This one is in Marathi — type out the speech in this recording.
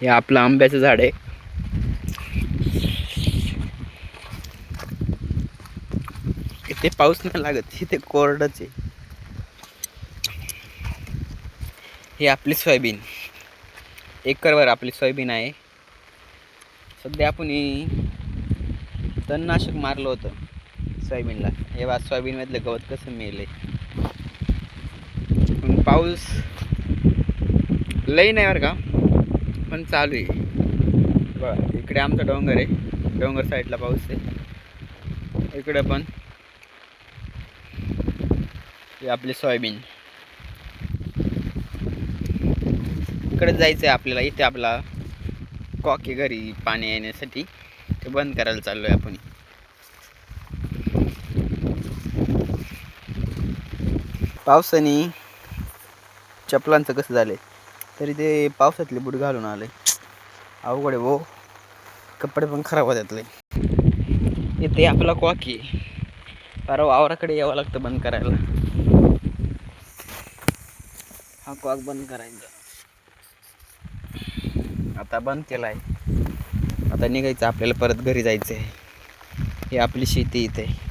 हे आपलं आंब्याचं झाड आहे. इथे पाऊस नाही लागत इथे कोरडच आहे. हे आपली सोयाबीन. एकरवर आपली सोयाबीन आहे. सध्या आपण ही तणनाशक मारलं होतं सोयाबीनला. हे बा सोयाबीनमधलं गवत कसं मिळेल पण पाऊस लई नाही बरं का. पण चालू आहे. बघा इकडे आमचा डोंगर आहे. डोंगर साईडला पाऊस आहे. इकडे पण. ही आपली सोयाबीन. इकडे जायचं आहे आपल्याला. इथे आपला कॉके घरी पाणी येण्यासाठी. ते बंद करायला चाललो आहे आपण. पावसाने चपलांचं कसं झालंय? तरी ते पावसातले बूट घालून आले. अवघड आहे वो कपडे पण खराब होतातले इथे आपला कॉक आहे. फार वावराकडे यावं लागतं बंद करायला. हा कॉक बंद करायचा. आता बंद केला आहे आता निघायचं आपल्याला परत घरी जायचं आहे ही आपली शेती इथे. आहे.